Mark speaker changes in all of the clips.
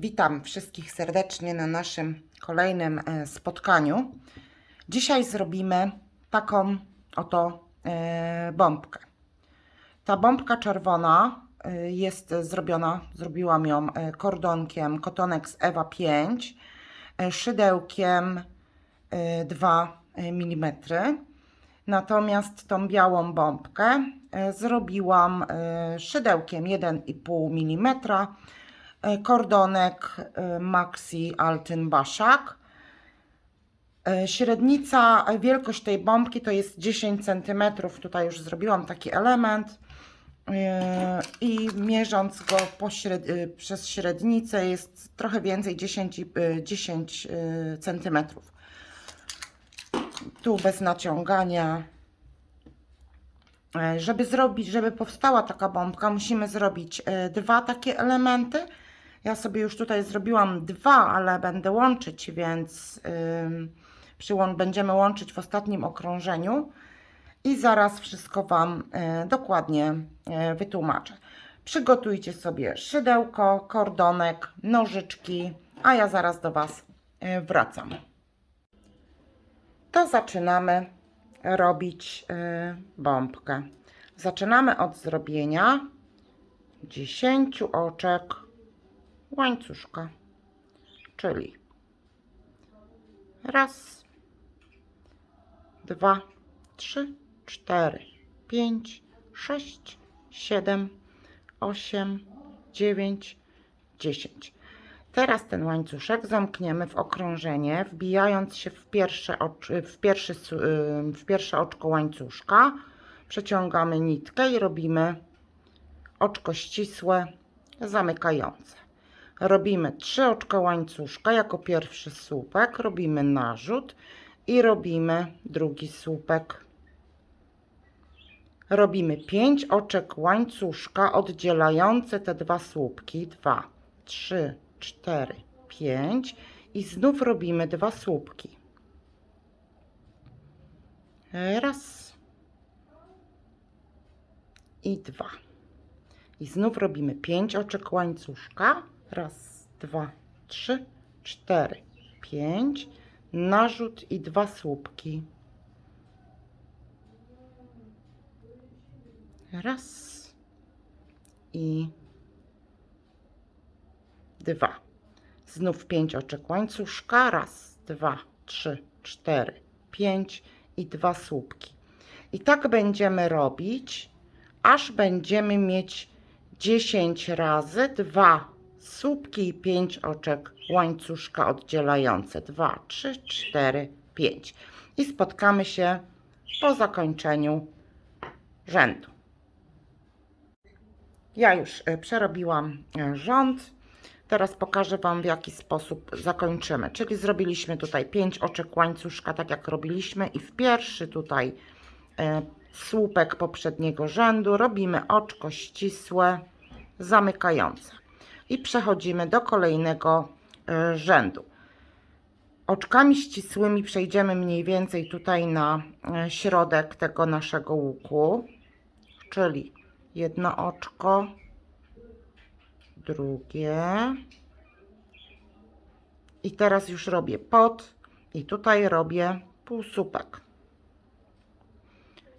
Speaker 1: Witam wszystkich serdecznie na naszym kolejnym e, spotkaniu. Dzisiaj zrobimy taką oto e, bombkę. Ta bombka czerwona e, jest zrobiona, zrobiłam ją kordonkiem Kotonex Ewa 5, e, szydełkiem e, 2 mm. Natomiast tą białą bombkę zrobiłam szydełkiem 1,5 mm, kordonek e, Maxi Altin Baszak. E, Średnica, e, wielkość tej bombki to jest 10 cm. Tutaj już zrobiłam taki element. E, I mierząc go śred... e, przez średnicę jest trochę więcej, 10, i- e, 10 cm. Tu bez naciągania. E, Żeby zrobić, żeby powstała taka bombka, musimy zrobić e, dwa takie elementy. Ja sobie już tutaj zrobiłam dwa, ale będę łączyć, więc przyłą- będziemy łączyć w ostatnim okrążeniu i zaraz wszystko Wam e, dokładnie e, wytłumaczę. Przygotujcie sobie szydełko, kordonek, nożyczki, a ja zaraz do Was e, wracam. To zaczynamy robić y, bombkę. Zaczynamy od zrobienia 10 oczek łańcuszka, czyli raz, dwa, trzy, cztery, pięć, sześć, siedem, osiem, dziewięć, dziesięć. Teraz ten łańcuszek zamkniemy w okrążenie, wbijając się w pierwsze, oczy, w pierwszy, ym, w pierwsze oczko łańcuszka. Przeciągamy nitkę i robimy oczko ścisłe, zamykające. Robimy trzy oczka łańcuszka jako pierwszy słupek, robimy narzut i robimy drugi słupek. Robimy pięć oczek łańcuszka oddzielające te dwa słupki. Dwa, trzy, cztery, pięć i znów robimy dwa słupki. Raz i dwa. I znów robimy pięć oczek łańcuszka. Raz, dwa, trzy, cztery, pięć. Narzut i dwa słupki. Raz i dwa. Znów pięć oczek łańcuszka. Raz, dwa, trzy, cztery, pięć i dwa słupki. I tak będziemy robić, aż będziemy mieć 10 razy dwa słupki i 5 oczek łańcuszka oddzielające. 2, 3, 4, 5. I spotkamy się po zakończeniu rzędu. Ja już e, przerobiłam e, rząd. Teraz pokażę Wam, w jaki sposób zakończymy. Czyli zrobiliśmy tutaj 5 oczek łańcuszka, tak jak robiliśmy, i w pierwszy tutaj e, słupek poprzedniego rzędu robimy oczko ścisłe, zamykające. I przechodzimy do kolejnego e, rzędu. Oczkami ścisłymi przejdziemy mniej więcej tutaj na e, środek tego naszego łuku, czyli jedno oczko, drugie. I teraz już robię pod i tutaj robię półsłupek.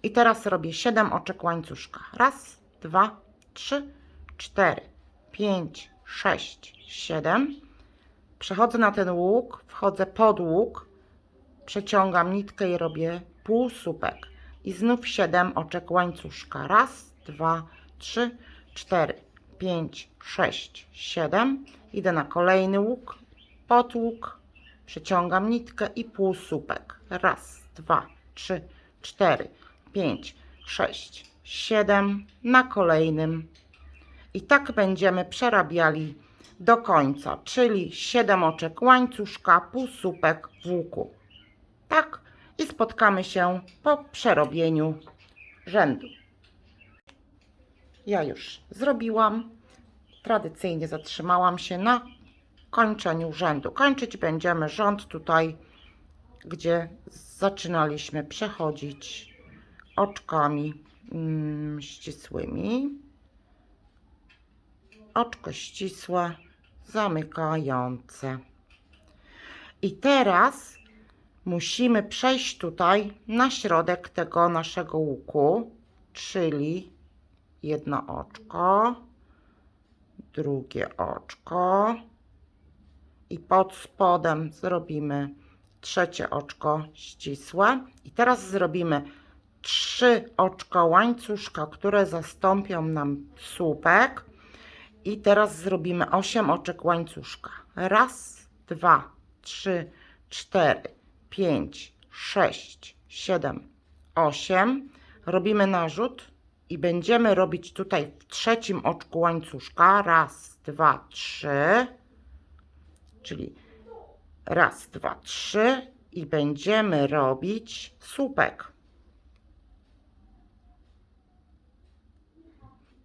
Speaker 1: I teraz robię 7 oczek łańcuszka. Raz, dwa, trzy, cztery, pięć, sześć, siedem. Przechodzę na ten łuk, wchodzę pod łuk, przeciągam nitkę i robię półsłupek. I znów 7 oczek łańcuszka. Raz, dwa, trzy, cztery, pięć, sześć, siedem. Idę na kolejny łuk, pod łuk, przeciągam nitkę i półsłupek. Raz, dwa, trzy, cztery, pięć, sześć, siedem. Na kolejnym. I tak będziemy przerabiali do końca, czyli 7 oczek łańcuszka, półsłupek w łuku. Tak i spotkamy się po przerobieniu rzędu. Ja już zrobiłam. Tradycyjnie zatrzymałam się na kończeniu rzędu. Kończyć będziemy rząd tutaj, gdzie zaczynaliśmy przechodzić oczkami mm, ścisłymi. Oczko ścisłe, zamykające. I teraz musimy przejść tutaj na środek tego naszego łuku, czyli jedno oczko, drugie oczko i pod spodem zrobimy trzecie oczko ścisłe. I teraz zrobimy trzy oczka łańcuszka, które zastąpią nam słupek. I teraz zrobimy 8 oczek łańcuszka. Raz, dwa, trzy, cztery, pięć, sześć, siedem, osiem. Robimy narzut i będziemy robić tutaj w trzecim oczku łańcuszka. Raz, dwa, trzy. Czyli raz, dwa, trzy. I będziemy robić słupek.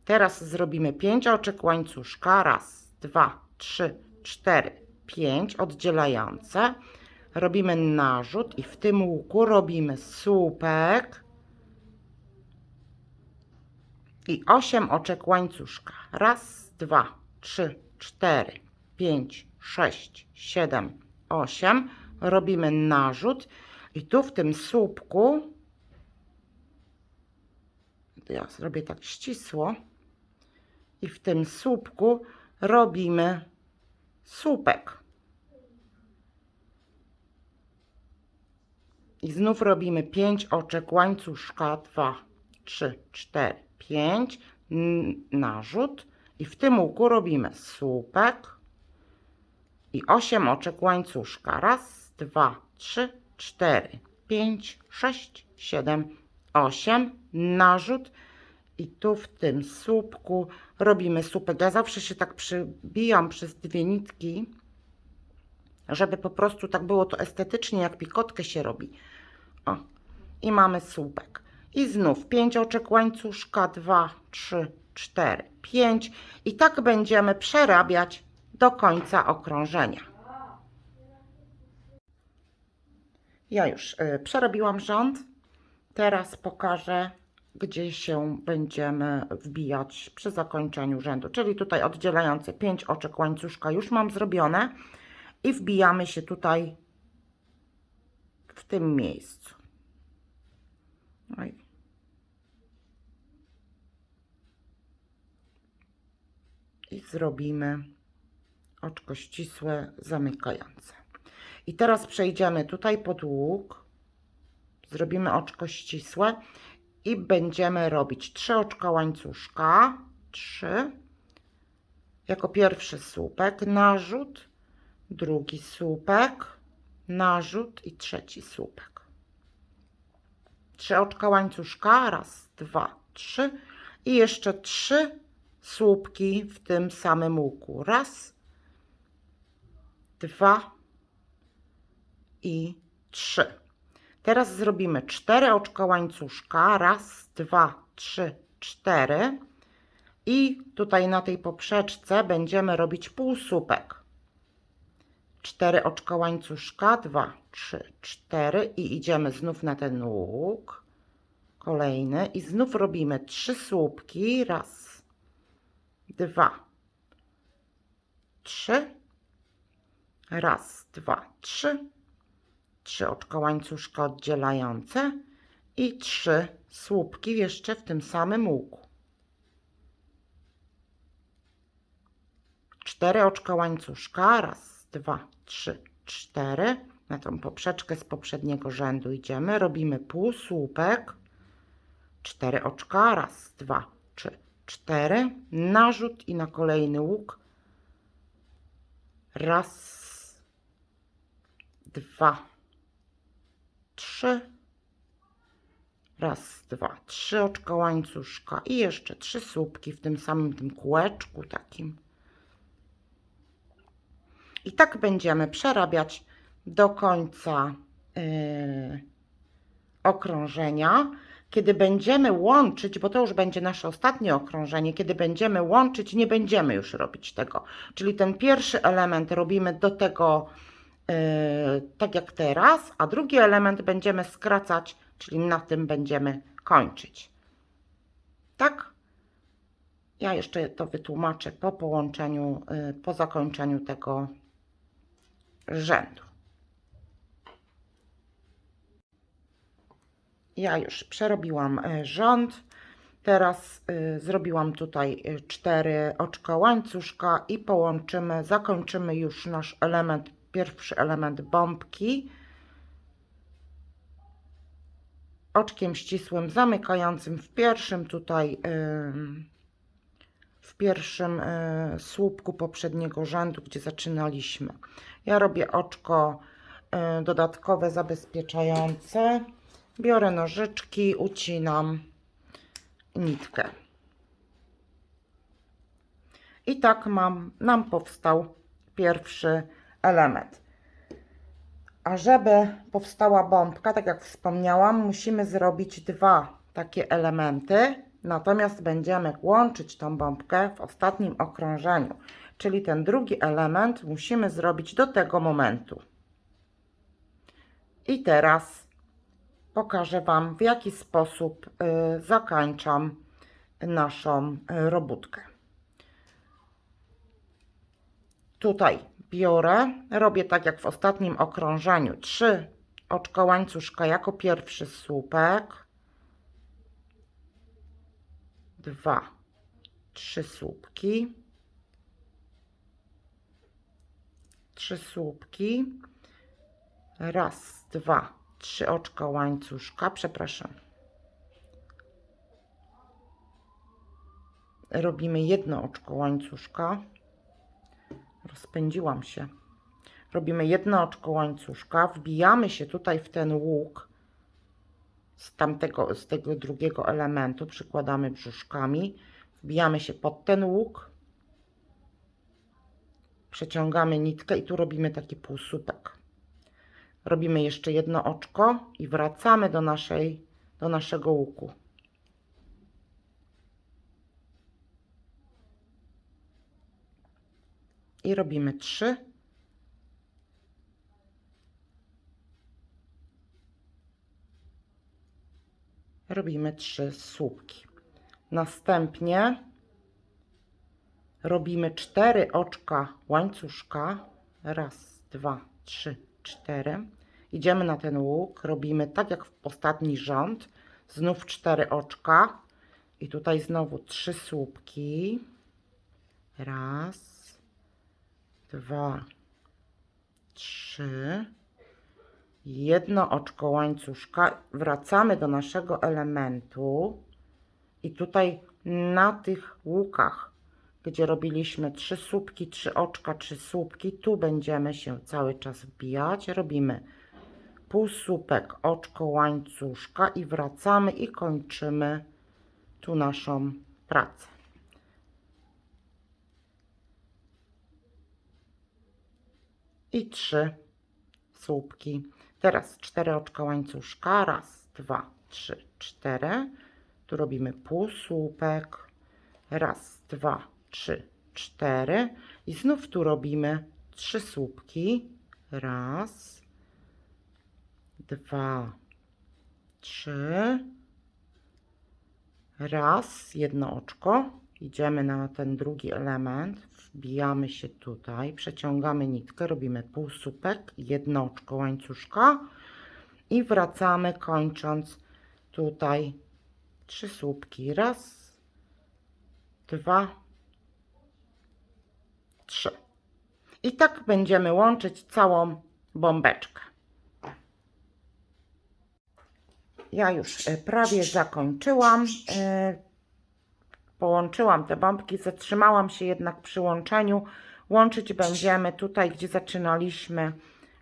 Speaker 1: Teraz zrobimy 5 oczek łańcuszka. Raz, dwa, trzy, cztery, pięć oddzielające. Robimy narzut i w tym łuku robimy słupek i 8 oczek łańcuszka. Raz, dwa, trzy, cztery, pięć, sześć, siedem, osiem. Robimy narzut i tu w tym słupku ja zrobię tak ścisło i w tym słupku robimy słupek. I znów robimy 5 oczek łańcuszka, 2, 3, 4, 5, narzut. I w tym łuku robimy słupek. I 8 oczek łańcuszka. Raz, dwa, trzy, cztery, pięć, sześć, siedem, osiem, narzut. I tu w tym słupku robimy słupek. Ja zawsze się tak przybijam przez dwie nitki, żeby po prostu tak było to estetycznie, jak pikotkę się robi. O, i mamy słupek. I znów 5 oczek łańcuszka, 2, 3, 4, 5 i tak będziemy przerabiać do końca okrążenia. Ja już y, przerobiłam rząd. Teraz pokażę, gdzie się będziemy wbijać przy zakończeniu rzędu. Czyli tutaj oddzielające 5 oczek łańcuszka już mam zrobione i wbijamy się tutaj w tym miejscu. Oj. I zrobimy oczko ścisłe zamykające. I teraz przejdziemy tutaj pod łuk, zrobimy oczko ścisłe i będziemy robić trzy oczka łańcuszka, trzy, jako pierwszy słupek, narzut, drugi słupek, narzut i trzeci słupek. Trzy oczka łańcuszka, raz, dwa, trzy i jeszcze trzy słupki w tym samym łuku. Raz, dwa i trzy. Teraz zrobimy cztery oczka łańcuszka. Raz, dwa, trzy, cztery. I tutaj na tej poprzeczce będziemy robić półsłupek. Cztery oczka łańcuszka, dwa, trzy, cztery i idziemy znów na ten łuk. Kolejny i znów robimy trzy słupki. Raz, dwa, trzy Raz, dwa, trzy. Trzy oczka łańcuszka oddzielające i trzy słupki jeszcze w tym samym łuku. Cztery oczka łańcuszka. Raz, dwa, trzy, cztery. Na tą poprzeczkę z poprzedniego rzędu idziemy. Robimy półsłupek. Cztery oczka. Raz, dwa, trzy, cztery. Narzut i na kolejny łuk. Raz, dwa, trzy. Raz, dwa, trzy oczka łańcuszka i jeszcze trzy słupki w tym samym tym kółeczku takim. I tak będziemy przerabiać do końca yy, okrążenia. Kiedy będziemy łączyć, bo to już będzie nasze ostatnie okrążenie, kiedy będziemy łączyć, nie będziemy już robić tego. Czyli ten pierwszy element robimy do tego tak jak teraz, a drugi element będziemy skracać, czyli na tym będziemy kończyć. Tak? Ja jeszcze to wytłumaczę po połączeniu, y, po zakończeniu tego rzędu. Ja już przerobiłam y, rząd. Teraz y, zrobiłam tutaj y, cztery oczka łańcuszka i połączymy, zakończymy już nasz element, pierwszy element bombki oczkiem ścisłym zamykającym w pierwszym tutaj w pierwszym y, słupku poprzedniego rzędu, gdzie zaczynaliśmy. Ja robię oczko y, dodatkowe zabezpieczające. Biorę nożyczki, ucinam nitkę. I tak mam, nam powstał pierwszy element. A żeby powstała bombka, tak jak wspomniałam, musimy zrobić dwa takie elementy. Natomiast będziemy łączyć tą bombkę w ostatnim okrążeniu. Czyli ten drugi element musimy zrobić do tego momentu. I teraz pokażę Wam, w jaki sposób y, zakończam naszą y, robótkę. Tutaj biorę, robię tak jak w ostatnim okrążeniu, trzy oczka łańcuszka jako pierwszy słupek, dwa, trzy słupki, trzy słupki, raz, dwa, trzy oczka łańcuszka, przepraszam. Robimy jedno oczko łańcuszka. Rozpędziłam się. Robimy jedno oczko łańcuszka, wbijamy się tutaj w ten łuk z tamtego, z tego drugiego elementu, przykładamy brzuszkami, wbijamy się pod ten łuk, przeciągamy nitkę i tu robimy taki półsłupek. Robimy jeszcze jedno oczko i wracamy do, naszej, do naszego łuku. I robimy trzy. Robimy trzy słupki. Następnie robimy cztery oczka łańcuszka. Raz, dwa, trzy, cztery. Idziemy na ten łuk, robimy tak jak w ostatni rząd. Znów cztery oczka. I tutaj znowu trzy słupki. Raz, dwa, trzy, jedno oczko łańcuszka. Wracamy do naszego elementu i tutaj na tych łukach, gdzie robiliśmy trzy słupki, trzy oczka, trzy słupki, tu będziemy się cały czas wbijać. Robimy półsłupek, oczko łańcuszka i wracamy i kończymy tu naszą pracę. I trzy słupki. Teraz cztery oczka łańcuszka. Raz, dwa, trzy, cztery. Tu robimy półsłupek. Raz, dwa, trzy, cztery. I znów tu robimy trzy słupki. Raz, dwa, trzy. Raz, jedno oczko. Idziemy na ten drugi element, wbijamy się tutaj, przeciągamy nitkę, robimy półsłupek, jedno oczko łańcuszka i wracamy kończąc tutaj trzy słupki. Raz, dwa, trzy. I tak będziemy łączyć całą bombeczkę. Ja już e, prawie zakończyłam. Połączyłam te bombki, zatrzymałam się jednak przy łączeniu. Łączyć będziemy tutaj, gdzie zaczynaliśmy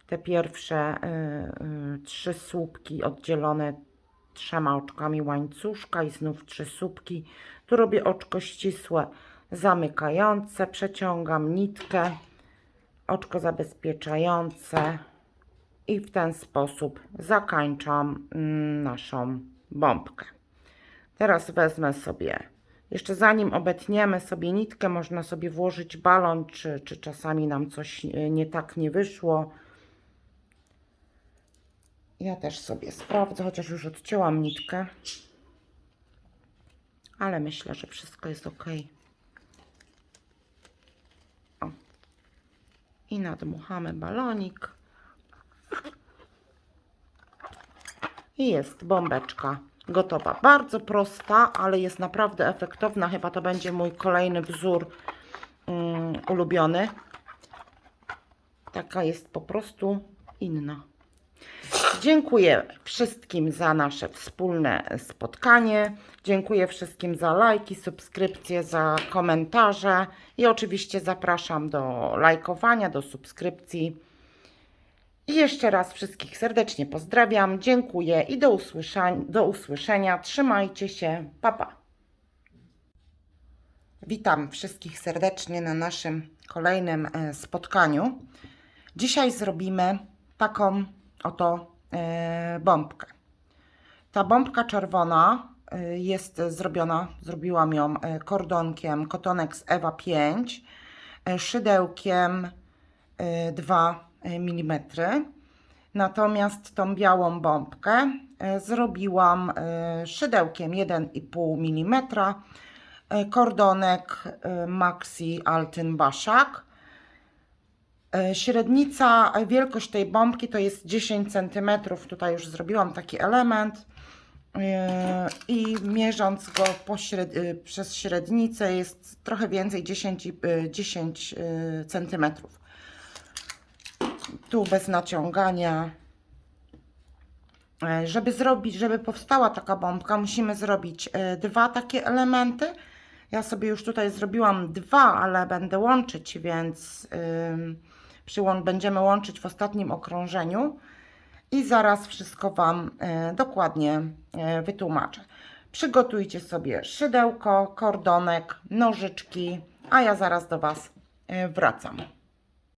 Speaker 1: te pierwsze y, y, trzy słupki oddzielone trzema oczkami łańcuszka i znów trzy słupki. Tu robię oczko ścisłe zamykające, przeciągam nitkę, oczko zabezpieczające i w ten sposób zakończam mm, naszą bombkę. Teraz wezmę sobie jeszcze zanim obetniemy sobie nitkę, można sobie włożyć balon, czy, czy czasami nam coś e, nie tak nie wyszło. Ja też sobie sprawdzę, chociaż już odcięłam nitkę. Ale myślę, że wszystko jest ok. O. I nadmuchamy balonik. I jest bombeczka gotowa. Bardzo prosta, ale jest naprawdę efektowna. Chyba to będzie mój kolejny wzór mm, ulubiony. Taka jest po prostu inna. Dziękuję wszystkim za nasze wspólne spotkanie. Dziękuję wszystkim za lajki, subskrypcje, za komentarze i oczywiście zapraszam do lajkowania, do subskrypcji. I jeszcze raz wszystkich serdecznie pozdrawiam, dziękuję i do usłyszenia. Do usłyszenia. Trzymajcie się, pa pa. Witam wszystkich serdecznie na naszym kolejnym e, spotkaniu. Dzisiaj zrobimy taką oto e, bombkę. Ta bombka czerwona e, jest zrobiona, zrobiłam ją kordonkiem Kotonex Ewa 5, e, szydełkiem e, 2 mm. Natomiast tą białą bombkę e, zrobiłam e, szydełkiem 1,5 mm, e, kordonek Maxi Altin Baszak. Średnica, wielkość tej bombki to jest 10 cm. Tutaj już zrobiłam taki element. I mierząc go przez średnicę jest trochę więcej, 10, i- e, 10 cm. Tu bez naciągania. E, Żeby zrobić, żeby powstała taka bombka, musimy zrobić e, dwa takie elementy. Ja sobie już tutaj zrobiłam dwa, ale będę łączyć, więc ym, przyłą- będziemy łączyć w ostatnim okrążeniu i zaraz wszystko Wam e, dokładnie wytłumaczę. Przygotujcie sobie szydełko, kordonek, nożyczki, a ja zaraz do Was wracam.